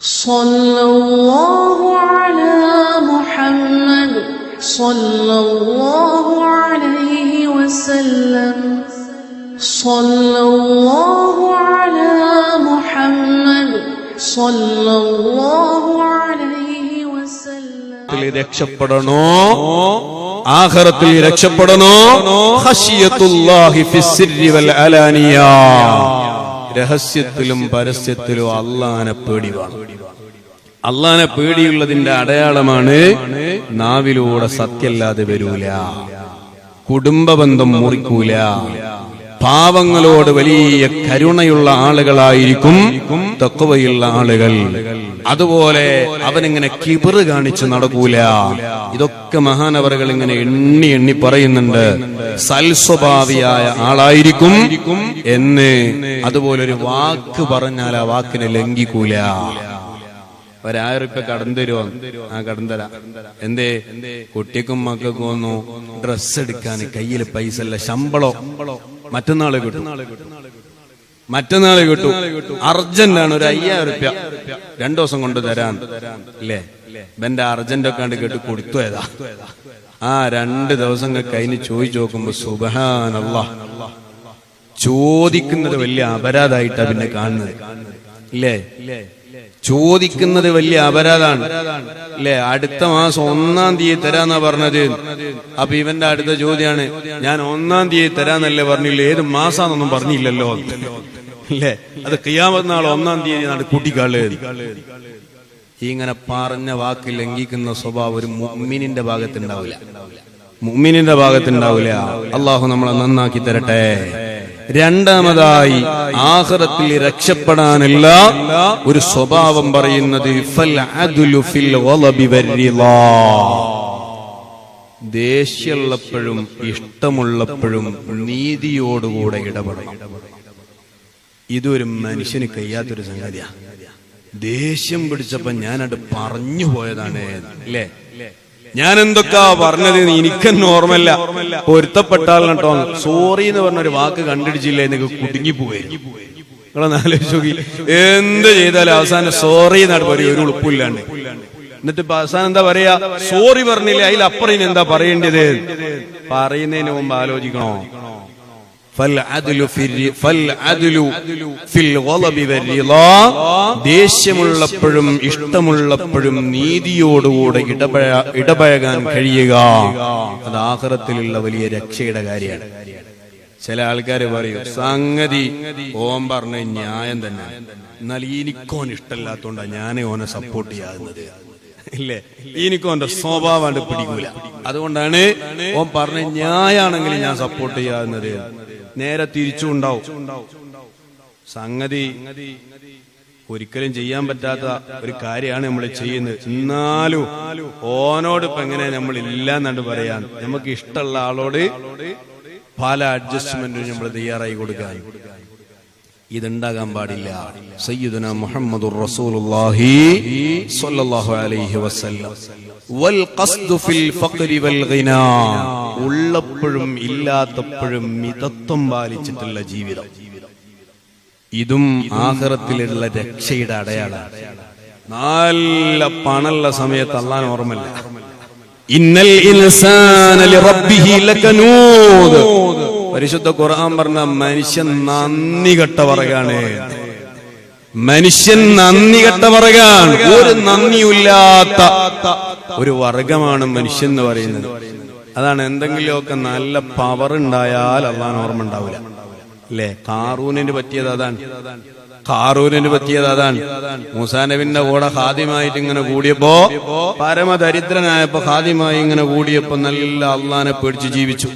صلى الله على محمد صلى الله عليه وسلم صلى الله على محمد صلى الله عليه وسلم ത്തിൽ രക്ഷപ്പെടണോ ആഖിറത്തിൽ രക്ഷപ്പെടണോ ഖശിയത്തുല്ലാഹി ഫിസ്സിരി വൽ അലാനിയ രഹസ്യത്തിലും പരസ്യത്തിലും അള്ളാനെ പേടി വേണം അള്ളാനെ പേടിയുള്ളതിന്റെ അടയാളമാണ് നാവിലൂടെ സത്യല്ലാതെ വരൂല. കുടുംബബന്ധം മുറിക്കൂല. പാവങ്ങളോട് വലിയ കരുണയുള്ള ആളുകളായിരിക്കും തക്കവയുള്ള ആളുകൾ. അതുപോലെ അവനിങ്ങനെ കിബിറ് കാണിച്ച് നടക്കൂല. ഇതൊക്കെ മഹാനവറുകൾ ഇങ്ങനെ എണ്ണി എണ്ണി പറയുന്നുണ്ട്. സൽസ്വഭാവിയായ ആളായിരിക്കും എന്ന് അതുപോലെ ഒരു വാക്ക് പറഞ്ഞാൽ ആ വാക്കിനെ ലംഘിക്കൂല. ഒരായിരം റുപ്യ കടം തരുമോ ആ കടം തരാം എന്തേ? കുട്ടിക്കും മക്കൾക്കും വന്നു ഡ്രസ് എടുക്കാൻ കയ്യിൽ പൈസ അല്ല ശമ്പളോ? മറ്റന്നാൾ കിട്ടും. മറ്റന്നാൾ കിട്ടും. അർജന്റ് ആണ് ഒരു അയ്യായിരം റുപ്യ രണ്ടു ദിവസം കൊണ്ട് തരാൻ. അല്ലേ ബന്റെ അർജന്റ് ഒക്കെ കേട്ട് കൊടുത്തു ഏതാ? ആ രണ്ട് ദിവസങ്ങൾ കഴിഞ്ഞ് ചോദിച്ചു നോക്കുമ്പോ സുബഹാനല്ലാ. ചോദിക്കുന്നത് വലിയ അപരാധമായിട്ടാ പിന്നെ കാണുന്നത്. ഇല്ലേ? ചോദിക്കുന്നത് വലിയ അപരാധാണ് അല്ലെ? അടുത്ത മാസം ഒന്നാം തീയതി തരാന്നാ പറഞ്ഞത്. അപ്പൊ ഇവന്റെ അടുത്ത ചോദ്യമാണ് ഞാൻ ഒന്നാം തീയതി തരാന്നല്ലേ പറഞ്ഞില്ല? ഏത് മാസാന്നൊന്നും പറഞ്ഞില്ലല്ലോ. അല്ലേ? അത് കിയാമത് നാൾ ഒന്നാം തീയതി നാട് കൂട്ടിക്കാൾ. ഇങ്ങനെ പറഞ്ഞ വാക്ക് ലംഘിക്കുന്ന സ്വഭാവം ഒരു മുമ്മിനിന്റെ ഭാഗത്തുണ്ടാവില്ല. മുമ്മിനിന്റെ ഭാഗത്തുണ്ടാവില്ല. അള്ളാഹു നമ്മളെ നന്നാക്കി തരട്ടെ. രണ്ടാമതായി ആഹ്റത്തിൽ രക്ഷപ്പെടാനല്ല ഒരു സ്വഭാവം പറയുന്നത്. ദേഷ്യമുള്ളപ്പോഴും ഇഷ്ടമുള്ളപ്പോഴും നീതിയോടുകൂടെ ഇടപെടണം. ഇതൊരു മനുഷ്യന് കഴിയാത്തൊരു സംഗതിയാ. ദേഷ്യം പിടിച്ചപ്പോ ഞാനത് പറഞ്ഞു പോയതാണ് അല്ലേ? ഞാൻ എന്തൊക്കെയാ പറഞ്ഞത് എനിക്കെന്ന് ഓർമ്മല്ല പൊരുത്തപ്പെട്ടാൽ കേട്ടോ സോറി എന്ന് പറഞ്ഞൊരു വാക്ക് കണ്ടിടിച്ചില്ലേ നിങ്ങൾക്ക് കുടുങ്ങിപ്പോയി നിങ്ങളൊന്ന് ആലോചിച്ച് നോക്കി. എന്ത് ചെയ്താലും അവസാനം സോറി എന്നാണ് പറയും ഒരു ഉളുപ്പില്ലാണ്ട് എന്നിട്ട് അവസാനം എന്താ പറയാ സോറി പറഞ്ഞില്ലേ? അതിലപ്പുറം ഇനി എന്താ പറയേണ്ടത്? പറയുന്നതിന് മുമ്പ് ആലോചിക്കണോ? ദേഷ്യമുള്ളപ്പോഴും ഇഷ്ടമുള്ളപ്പോഴും നീതിയോടുകൂടെ ഇടപഴ ഇടപഴകാൻ കഴിയുക. അത് ആഹ്റത്തിലുള്ള വലിയ രക്ഷയുടെ കാര്യമാണ്. ചില ആൾക്കാര് പറയും സംഗതി ഓം പറഞ്ഞ ന്യായം തന്നെ. എന്നാൽ എനിക്കോൻ ഇഷ്ടമല്ലാത്തോണ്ടാ ഞാൻ ഓനെ സപ്പോർട്ട് ചെയ്യാവുന്നത് ഇല്ലേ? എനിക്കും അവന്റെ സ്വഭാവം പിടിക്കൂല. അതുകൊണ്ടാണ് ഓൻ പറഞ്ഞ ന്യായാണെങ്കിൽ ഞാൻ സപ്പോർട്ട് ചെയ്യാവുന്നത് നേരെ തിരിച്ചു ഉണ്ടാവും സംഗതി ഒരിക്കലും ചെയ്യാൻ പറ്റാത്ത ഒരു കാര്യമാണ് നമ്മൾ ചെയ്യുന്നത്. എന്നാലും ഓനോട് ഇപ്പൊ എങ്ങനെ നമ്മൾ ഇല്ല എന്നാണ് പറയാൻ? നമുക്ക് ഇഷ്ടമുള്ള ആളോട് പല അഡ്ജസ്റ്റ്മെന്റും നമ്മൾ തയ്യാറായി കൊടുക്കാൻ. ഇതുണ്ടാകാൻ പാടില്ല. സയ്യിദുന മുഹമ്മദുർ റസൂലുള്ളാഹി സ്വല്ലല്ലാഹു അലൈഹി വസല്ലം. വൽ ഖസ്ദു ഫിൽ ഫഖ്രി വൽ ഗിനാ. ഉള്ളപ്പോഴും ഇല്ലാത്തപ്പോഴും മിതത്വം പാലിച്ചിട്ടുള്ള ജീവിതം. ഇതും ആഖിറത്തിലുള്ള രക്ഷയുടെ അടയാളമാണ് നല്ല പണുള്ള സമയത്ത് അള്ളാൻ ഓർമ്മല്ല ഇന്നൽ ഇൻസാന ലിറബ്ബിഹി ലകനൂദ്. പരിശുദ്ധ ഖുർആൻ പറഞ്ഞ മനുഷ്യൻ നന്ദി കെട്ട പറയാണ്. മനുഷ്യൻ നന്ദി കെട്ട പറകാണ് ഒരു നന്ദിയില്ലാത്ത ഒരു വർഗമാണ് മനുഷ്യൻ എന്ന് പറയുന്നത്. അതാണ് എന്തെങ്കിലുമൊക്കെ നല്ല പവർ ഉണ്ടായാൽ അള്ളാൻ ഓർമ്മ ഉണ്ടാവില്ല. അല്ലേ? കാറൂനിന് പറ്റിയത് അതാണ്. കാറൂനിന് പറ്റിയത് അതാണ്. മൂസാനബിന്റെ കൂടെ ഹാദ്യമായിട്ട് ഇങ്ങനെ കൂടിയപ്പോ പരമദരിദ്രനായപ്പോ ഹാദ്യമായി ഇങ്ങനെ കൂടിയപ്പോ നല്ല അള്ളാനെ പേടിച്ച് ജീവിച്ചു.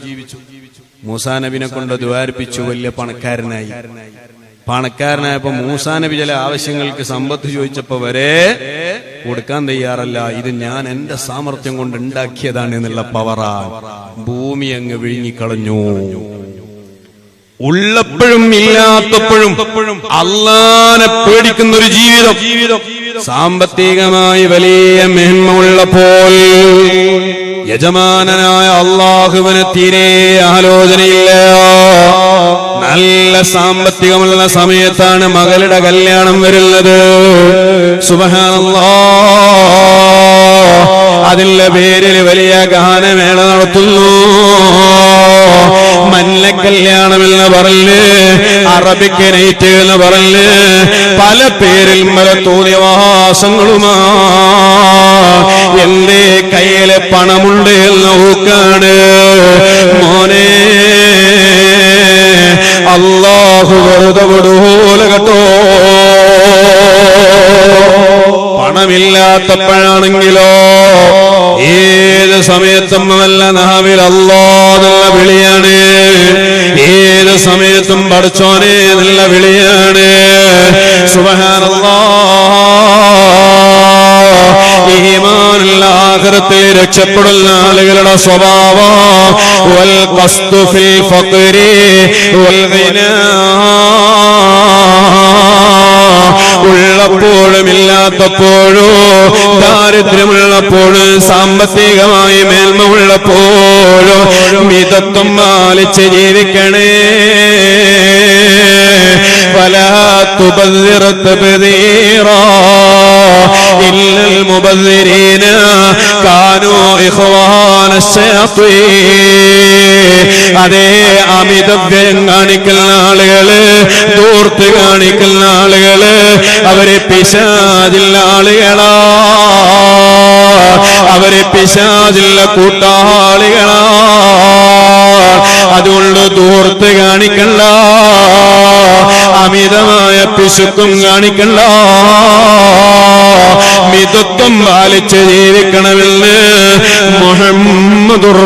മൂസാനബിനെ കൊണ്ട് ദ്വാരിപ്പിച്ചു വലിയ പണക്കാരനായി. പണക്കാരനായപ്പോ മൂസാനബി ചില ആവശ്യങ്ങൾക്ക് സമ്പത്ത് ചോദിച്ചപ്പോ വരെ കൊടുക്കാൻ തയ്യാറല്ല. ഇത് ഞാൻ എന്റെ സാമർഥ്യം കൊണ്ട് ഉണ്ടാക്കിയതാണ് എന്നുള്ള പവറാ. ഭൂമി അങ്ങ് വിഴുങ്ങിക്കളഞ്ഞു. ഉള്ളപ്പോഴും ഇല്ലാത്തപ്പോഴും അല്ലാനെ പേടിക്കുന്ന ഒരു ജീവിതം. സാമ്പത്തികമായി വലിയ മേന്മ ഉള്ളപ്പോൾ യജമാനനായ അള്ളാഹുവിന് തീരെ ആലോചനയില്ല നല്ല സാമ്പത്തികമുള്ള സമയത്താണ് മകളുടെ കല്യാണം വരുന്നത്. സുബഹാനല്ലാ. അതിന്റെ പേരിൽ വലിയ ഗാനമേള നടത്തുന്നു. മല്ല കല്യാണം എന്ന് പറഞ്ഞ് അറബിക്ക് നൈറ്റ് എന്ന് പറഞ്ഞ് പല പേരിൽ മല തോന്നിയവാസങ്ങളുമാ എന്റെ കയ്യിലെ പണമുണ്ട് എന്ന് ഊക്കാണ് മോനെ അള്ളാഹു വെറുതെ കേട്ടോ. പണമില്ലാത്തപ്പോഴാണെങ്കിലോ ഏത് സമയത്തും നല്ല നാവിൽ അല്ലാന്നുള്ള വിളിയാണ്. ഏത് സമയത്തും പഠിച്ചോനെ നല്ല വിളിയാണ്. സുബഹാനല്ലാ ഈമാനുള്ള ആഖിറത്തിൽ രക്ഷപ്പെടുന്ന ആളുകളുടെ സ്വഭാവം വൽ ഫിൽ ഫഖരി വൽ സാമ്പത്തികമായി മേന്മ ഉള്ളപ്പോഴും മിതത്വം പാലിച്ച് ജീവിക്കണേ ولا تبذر تبذيرا إلا المبذرين كانوا إخوان الشياطين അതേ അമിതവ്യയം കാണിക്കുന്ന ആളുകള് ദൂർത്ത് കാണിക്കുന്ന ആളുകള് അവരെ പിശാചില്ല ആളുകളാ അവരെ പിശാചില്ല കൂട്ടാളികളാ. അതുകൊണ്ട് തൂർത്ത് കാണിക്കണ്ട. അമിതമായ പിശുക്കും കാണിക്കണ്ട. മിതത്വം പാലിച്ച് ജീവിക്കണമെന്ന് മുഹമ്മദുർ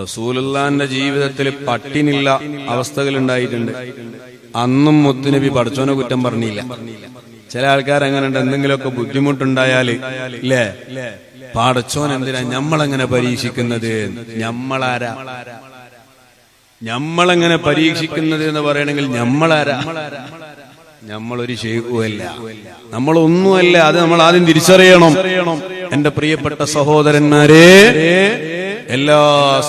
റസൂലുള്ളാന്റെ ജീവിതത്തിൽ പട്ടിനില്ല അവസ്ഥകൾ ഉണ്ടായിട്ടുണ്ട്. അന്നും മുത്തുനബി പഠിച്ചോനെ കുറ്റം പറഞ്ഞില്ല. ചില ആൾക്കാർ അങ്ങനെയുണ്ട് എന്തെങ്കിലുമൊക്കെ ബുദ്ധിമുട്ടുണ്ടായാൽ ഇല്ലേ പാടച്ചോൻ എന്തിനാ ഞമ്മളെങ്ങനെ പരീക്ഷിക്കുന്നത്? ഞമ്മളാരാ? ഞമ്മളെങ്ങനെ പരീക്ഷിക്കുന്നത് എന്ന് പറയണമെങ്കിൽ ഞമ്മളാരാ? നമ്മളൊരു ശേഖുവല്ല. നമ്മളൊന്നുമല്ല അത് നമ്മൾ ആദ്യം തിരിച്ചറിയണം. എന്റെ പ്രിയപ്പെട്ട സഹോദരന്മാരെ എല്ലാ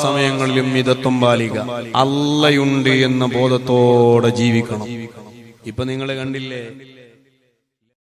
സമയങ്ങളിലും മിതത്വം പാലിക. അല്ലയുണ്ട് എന്ന ബോധത്തോടെ ജീവിക്കണം. ഇപ്പൊ നിങ്ങളെ കണ്ടില്ലേ?